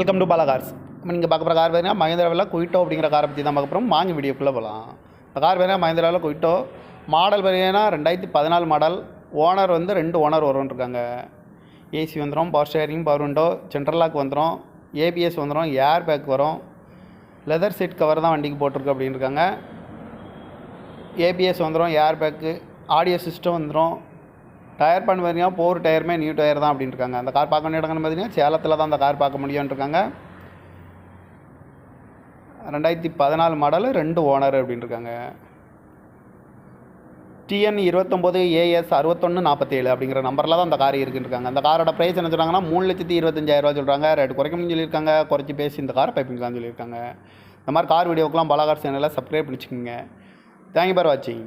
Welcome to Bala cars இப்போ நீங்கள் பார்க்க போகிற கார் பார்த்தீங்கன்னா மகேந்திராவில் குயிட்டோ அப்படிங்கிற காரை பற்றி தான் பார்க்க போகிறோம் வாங்கி வீடியோக்குள்ளே போகலாம் இந்த கார் பார்த்தீங்கன்னா மகேந்திராவில் குயிட்டோ மாடல் பார்த்தீங்கன்னா ரெண்டாயிரத்தி பதினாலு மாடல் ஓனர் வந்து ரெண்டு ஓனர் வரும்னு இருக்காங்க. ஏசி வந்துடும் power steering power window central lock வந்துடும் ஏபிஎஸ் வந்துடும் ஏர் பேக் வரும் லெதர் சீட் கவர் தான் வண்டிக்கு போட்டிருக்கு அப்படின்னு இருக்காங்க. ஏபிஎஸ் வந்துடும் ஏர் பேக்கு ஆடியோ சிஸ்டம் வந்துடும் டயர் பண்ணி பார்த்தீங்கன்னா போர் டயருமே நியூ டயர் தான் அப்படின்னு இருக்காங்க அந்த கார் பார்க்க வேண்டிய இடங்கள்னு பார்த்தீங்கன்னா சேலத்தில் தான் அந்த கார் பார்க்க முடியும்னு இருக்காங்க ரெண்டாயிரத்தி பதினாலு மாடல் ரெண்டு ஓனர் அப்படின்னு இருக்காங்க டிஎன் இருபத்தொம்போது ஏஎஸ் அறுபத்தொன்று நாற்பத்தேழு அப்படிங்கிற நம்பரில் தான் அந்த கார் இருக்குன்னு இருக்காங்க அந்த காரோட ப்ரைஸ் என்ன சொல்கிறாங்கன்னா மூணு லட்சத்தி இருபத்தஞ்சாயிரரூவா சொல்கிறாங்க ரேட் குறைக்கணும்னு சொல்லியிருக்காங்க. குறைச்சி பேசி இந்த கார் பைப்பிங்கலாம் சொல்லியிருக்காங்க. இந்த மாதிரி கார் வீடியோக்கெலாம் பலாகார் சேனலில் சப்ஸ்கிரைப் பண்ணிச்சுக்கோங்க தேங்க்யூ ஃபார் வாட்சிங்